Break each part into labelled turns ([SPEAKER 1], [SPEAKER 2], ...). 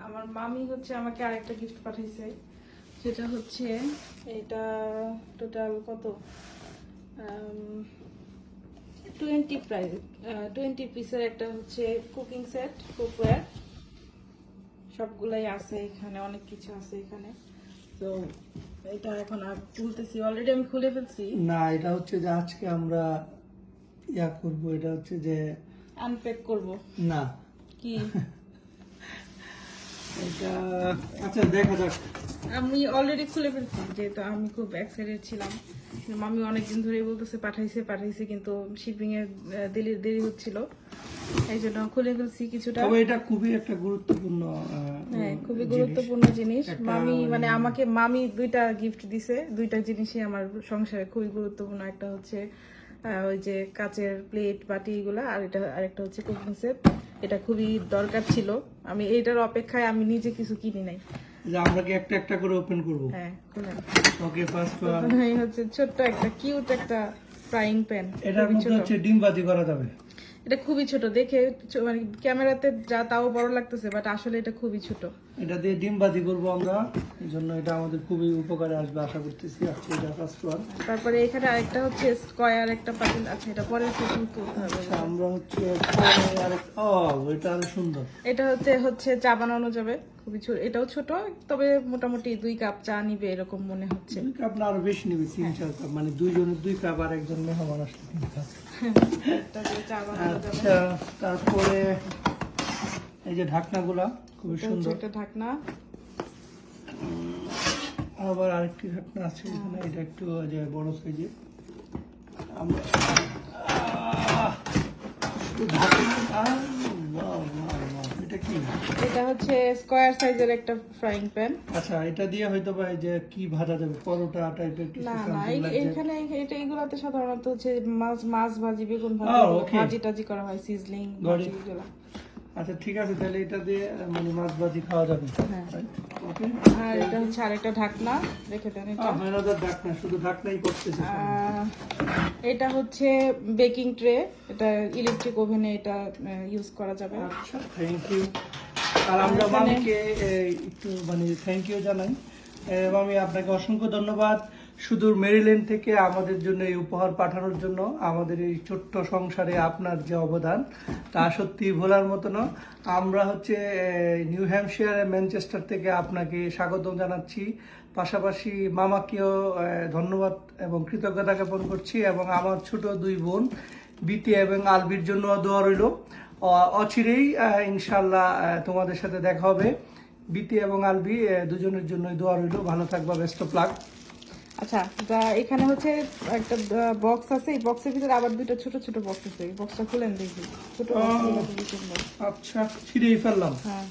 [SPEAKER 1] আমার মামি হচ্ছে আমাকে আরেকটা গিফট পাঠাইছে সেটা হচ্ছে এটা টোটাল কত? টোয়েন্টি প্রাইস টোয়েন্টি পিসের একটা হচ্ছে কুকিং সেট কুকওয়্যার সবগুলাই আছে এখানে অনেক কিছু আছে এখানে। তো এটা এখন আর তুলতেছি অলরেডি আমি খুলে ফেলছি।
[SPEAKER 2] না এটা হচ্ছে যে আজকে আমরা ইয়া করব এটা হচ্ছে যে
[SPEAKER 1] আনপ্যাক করব।
[SPEAKER 2] না।
[SPEAKER 1] কি?
[SPEAKER 2] এটা আচ্ছা দেখা যাক।
[SPEAKER 1] আমি অলরেডি খুলে ফেলছি যেহেতু আমি খুব এক্সাইটেড ছিলাম। মামি অনেকদিন ধরেই বলতেছে পাঠাইছে পাঠাইছে কিন্তু শিপিং দেরি দেরি হচ্ছিল। এই জন্য খুলে ফেলছি কিছুটা।
[SPEAKER 2] তবে এটা খুবই একটা গুরুত্বপূর্ণ
[SPEAKER 1] হ্যাঁ খুবই গুরুত্বপূর্ণ জিনিস। মামি
[SPEAKER 2] মানে-
[SPEAKER 1] মানে আমাকে মামি দুইটা গিফট দিছে। দুইটা জিনিসই আমার সংসারে খুবই গুরুত্বপূর্ণ। একটা হচ্ছে ওই যে কাচের প্লেট বাটি এগুলা আর এটা আরেকটা হচ্ছে কুকিং সেট এটা খুবই দরকার ছিল। আমি এটার অপেক্ষায় আমি নিজে কিছু কিনি নাই।
[SPEAKER 2] যে আমরা কি একটা একটা করে ওপেন করব?
[SPEAKER 1] হ্যাঁ
[SPEAKER 2] ওকে ফার্স্ট
[SPEAKER 1] এই হচ্ছে ছোট্ট একটা কিউট একটা ফ্রাইং প্যান
[SPEAKER 2] এটা হচ্ছে ডিম বাজি করা যাবে।
[SPEAKER 1] এটা খুবই ছোট দেখে মানে ক্যামেরাতে যা তাও বড় লাগতেছে বাট আসলে এটা খুবই ছোট।
[SPEAKER 2] এটা দিয়ে ডিম বাজি করব আমরা এই জন্য এটা আমাদের খুবই উপকারে আসবে আশা করতেছি আজকে এটা ফার্স্ট ওয়ান
[SPEAKER 1] তারপরে এখানে আরেকটা হচ্ছে স্কয়ার একটা পাতিল আছে এটা পরে সেশন করতে হবে।
[SPEAKER 2] আমরা হচ্ছে পরে আরেক- ও এটা আরও সুন্দর।
[SPEAKER 1] এটা হচ্ছে হচ্ছে চা বানানো যাবে। খুবই ছোট এটাও ছোট তবে মোটামুটি দুই কাপ চা নিবে এরকম মনে হচ্ছে।
[SPEAKER 2] দুই কাপ না আরও বেশি নিবে তিন চার কাপ মানে দুইজনের দুই কাপ আর একজন মেহমান আসলে তিন কাপ। আচ্ছা তারপরে এই যে ঢাকনাগুলা খুবই সুন্দর।
[SPEAKER 1] একটা ঢাকনা।
[SPEAKER 2] আবার আরেকটি ঢাকনা আছে এখানে এটা একটু যে বড় সাইজে আমরা ঢাকনা আহ! বাহ, বাহ, বাহ। এটা কি
[SPEAKER 1] এটা হচ্ছে স্কয়ার সাইজের একটা ফ্রাইং প্যান
[SPEAKER 2] আচ্ছা এটা দিয়ে হয়তো বা এই যে কি ভাজা যাবে পরোটা টাইপের কিছু
[SPEAKER 1] না না এখানে এটা এগুলাতে সাধারণত হচ্ছে মাছ মাছ ভাজি বেগুন ভাজি
[SPEAKER 2] Oh.
[SPEAKER 1] ভাজি টাজি করা হয় সিজলিং
[SPEAKER 2] আচ্ছা ঠিক আছে তাহলে এটা দিয়ে মানে মাছ ভাজি খাওয়া যাবে।
[SPEAKER 1] হ্যাঁ।
[SPEAKER 2] ওকে
[SPEAKER 1] আর এটা হচ্ছে আরেকটা ঢাকনা রেখে দেন এটা।
[SPEAKER 2] মেনাদার ঢাকনা শুধু ঢাকনাই করতেছে
[SPEAKER 1] এটা হচ্ছে বেকিং ট্রে এটা ইলেকট্রিক ওভেনে এটা ইউজ করা যাবে।
[SPEAKER 2] আচ্ছা থ্যাংক ইউ আর আমরা মামিকে একটু মানে থ্যাংক ইউ জানাই। মামি, আপনাকে অসংখ্য ধন্যবাদ। সুদূর মেরিল্যান্ড থেকে আমাদের জন্য এই উপহার পাঠানোর জন্য আমাদের এই ছোট্ট সংসারে আপনার যে অবদান, তা সত্যি ভোলার মতো না। আমরা হচ্ছে নিউ হ্যাম্পশায়ার ম্যানচেস্টার থেকে আপনাকে স্বাগত জানাচ্ছি। পাশাপাশি মামাকেও ধন্যবাদ এবং কৃতজ্ঞতা জ্ঞাপন করছি এবং আমার ছোট দুই বোন, বিটি এবং আলবির জন্য দোয়া রইল। অচিরেই ইনশাল্লাহ তোমাদের সাথে দেখা হবে। বিটি এবং আলবি দুজনের জন্যই দোয়া রইল। ভালো থাকবা বেস্ট অফ লাক
[SPEAKER 1] আচ্ছা যা এখানে হচ্ছে একটা বক্স আছে। এই বক্সের ভিতরে আবার দুটো ছোট ছোট বক্স আছে। এই বক্সটা খুলেন দেখি। ছোট।
[SPEAKER 2] আচ্ছা ছিঁড়েই ফেললাম।
[SPEAKER 1] হ্যাঁ।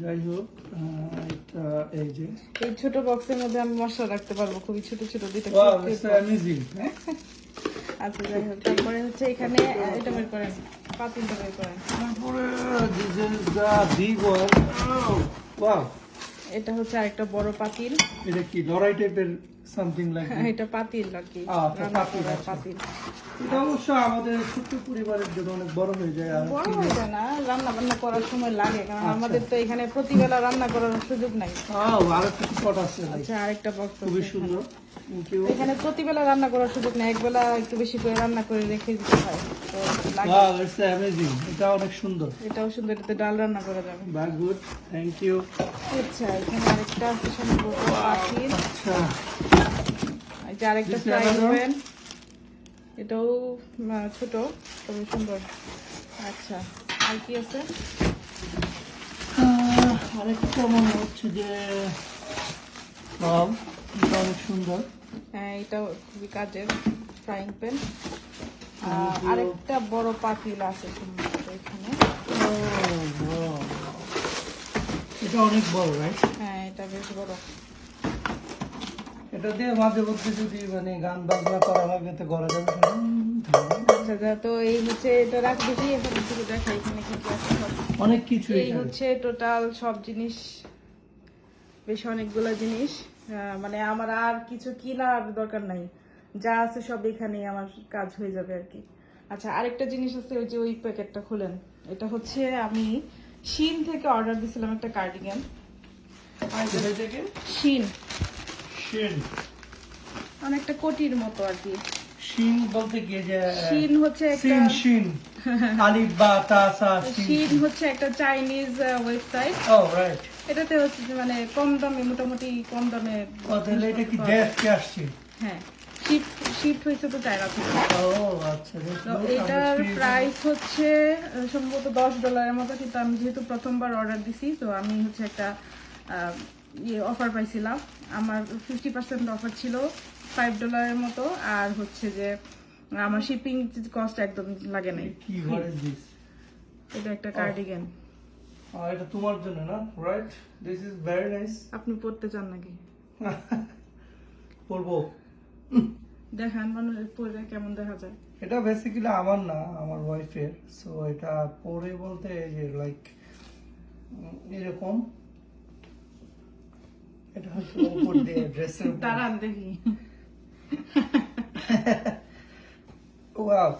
[SPEAKER 2] যাই হোক এটা এই যে।
[SPEAKER 1] এই ছোট বক্সের মধ্যে আমি মশলা রাখতে পারব। খুবই ছোট ছোট box।
[SPEAKER 2] amazing, হ্যাঁ?
[SPEAKER 1] আচ্ছা যাই হোক তারপরে হচ্ছে এখানে এটা বের করেন পাতিলটা বের করেন।
[SPEAKER 2] তারপরে. Oh,
[SPEAKER 1] এটা হচ্ছে আরেকটা বড় পাতিল।
[SPEAKER 2] এটা কি লড়াই টাইপের সামথিং লাইক
[SPEAKER 1] এটা পাতিল আর কি।
[SPEAKER 2] আচ্ছা, পাতিল, আচ্ছা।
[SPEAKER 1] পাতিল।
[SPEAKER 2] এটা অবশ্য আমাদের ছোট্ট পরিবারের জন্য অনেক বড় হয়ে যায় আর
[SPEAKER 1] বড় হয়ে যায় না রান্না বান্না করার সময় লাগে কারণ
[SPEAKER 2] আচ্ছা।
[SPEAKER 1] আমাদের তো এখানে প্রতিবেলা রান্না করার সুযোগ নাই।
[SPEAKER 2] আও, আরও কিছু পট আছে
[SPEAKER 1] আচ্ছা আরেকটা
[SPEAKER 2] খুবই সুন্দর।
[SPEAKER 1] এখানে প্রতিবেলা রান্না করার সুযোগ নেই একবেলা একটু বেশি করে রান্না করে রেখে দিতে হয়। তো
[SPEAKER 2] ওয়াও ইটস অ্যামেজিং এটা অনেক সুন্দর।
[SPEAKER 1] এটাও সুন্দর এটাতে ডাল রান্না করা যাবে।
[SPEAKER 2] গুড থ্যাংক ইউ
[SPEAKER 1] আচ্ছা এখানে আরেকটা আছে সম্ভবত
[SPEAKER 2] আচ্ছা।
[SPEAKER 1] আরেকটা প্যান এটাও ছোট তবে সুন্দর। আচ্ছা আর কি আছে?
[SPEAKER 2] আরেকটা মনে হচ্ছে যে অনেক সুন্দর।
[SPEAKER 1] হ্যাঁ এটাও খুবই কাজের ফ্রাইং প্যান আরেকটা বড় পাতিল আছে সম্ভবত এখানে।
[SPEAKER 2] এটা অনেক বড় রাইট
[SPEAKER 1] হ্যাঁ এটা বেশ বড়।
[SPEAKER 2] এটা দিয়ে মাঝে মধ্যে যদি মানে গান বাজনা করা লাগে তো করা যাবে
[SPEAKER 1] আচ্ছা তো এই হচ্ছে এটা রাখ দেখি এখানে দেখা এখানে কি কি আছে
[SPEAKER 2] অনেক কিছু
[SPEAKER 1] এই হচ্ছে টোটাল সব জিনিস বেশ অনেকগুলো জিনিস। মানে আমার আর কিছু কেনার দরকার নাই। যা আছে সব এখানেই আমার কাজ হয়ে যাবে আর কি। আচ্ছা আরেকটা জিনিস আছে ওই যে ওই প্যাকেটটা খুলেন। এটা হচ্ছে আমি শিন থেকে অর্ডার দিছিলাম একটা কার্ডিগান শিন।
[SPEAKER 2] শিন।
[SPEAKER 1] অনেকটা কোটির মতো আর কি।
[SPEAKER 2] শিন বলতে কি যে
[SPEAKER 1] শিন হচ্ছে একটা
[SPEAKER 2] শিন। আলিফ বা তা সা
[SPEAKER 1] শিন। হচ্ছে একটা চাইনিজ ওয়েবসাইট
[SPEAKER 2] ও রাইট
[SPEAKER 1] এটাতে হচ্ছে মানে কম দামে মোটামুটি কম দামে
[SPEAKER 2] তাহলে এটা কি আসছে?
[SPEAKER 1] হ্যাঁ। শিফট শিফট হয়েছে তো চায়না থেকে
[SPEAKER 2] ও আচ্ছা
[SPEAKER 1] এটার প্রাইস হচ্ছে সম্ভবত দশ ডলারের মতো কিন্তু আমি যেহেতু প্রথমবার অর্ডার দিছি তো আমি হচ্ছে একটা ইয়ে অফার পাইছিলাম। আমার ফিফটি পার্সেন্ট অফার ছিল ফাইভ ডলারের মতো আর হচ্ছে যে আমার শিপিং কস্ট একদম লাগে নাই? এটা একটা কার্ডিগান
[SPEAKER 2] আহ, এটা তোমার জন্য না right this is very nice
[SPEAKER 1] আপনি পড়তে চান নাকি?
[SPEAKER 2] পরবো
[SPEAKER 1] দেখান মানুষ পরে কেমন দেখা যায়।
[SPEAKER 2] এটা বেসিক্যালি আমার না আমার ওয়াইফের সো এটা পরে বলতে যে লাইক এরকম। এটা হচ্ছে উপর দিয়ে ড্রেসের
[SPEAKER 1] দাঁড়ান দেখি।
[SPEAKER 2] Wow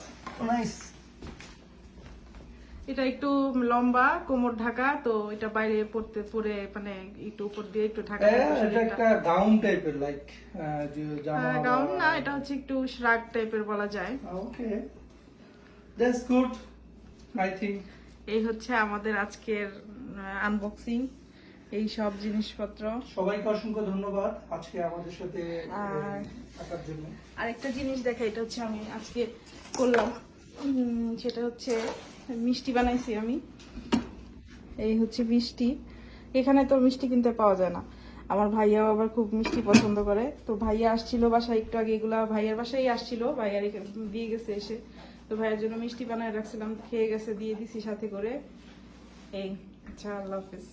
[SPEAKER 2] nice.
[SPEAKER 1] এটা একটু লম্বা কোমর ঢাকা তো এটা বাইরে পড়তে পরে মানে একটু উপর দিয়ে একটু ঢাকা
[SPEAKER 2] এটা একটা গাউন টাইপের লাইক
[SPEAKER 1] গাউন না এটা হচ্ছে একটু শ্রাগ টাইপের বলা যায়।
[SPEAKER 2] Okay that's good I think
[SPEAKER 1] এই হচ্ছে আমাদের আজকের আনবক্সিং এই সব জিনিসপত্র।
[SPEAKER 2] সবাইকে অসংখ্য ধন্যবাদ আজকে আমাদের সাথে থাকার জন্য।
[SPEAKER 1] আরেকটা জিনিস দেখা এটা হচ্ছে আমি আজকে করলাম। সেটা হচ্ছে মিষ্টি বানাইছি আমি। এই হচ্ছে মিষ্টি। এখানে তো মিষ্টি কিনতে পাওয়া যায় না। আমার ভাইয়াও আবার খুব মিষ্টি পছন্দ করে। তো ভাইয়া আসছিল বাসায় একটু আগে এগুলা ভাইয়ার বাসায় আসছিল। ভাইয়ার দিয়ে গেছে এসে। তো ভাইয়ের জন্য মিষ্টি বানায় রাখছিলাম খেয়ে গেছে দিয়ে দিছি সাথে করে। এই আচ্ছা আল্লাহ হাফিজ।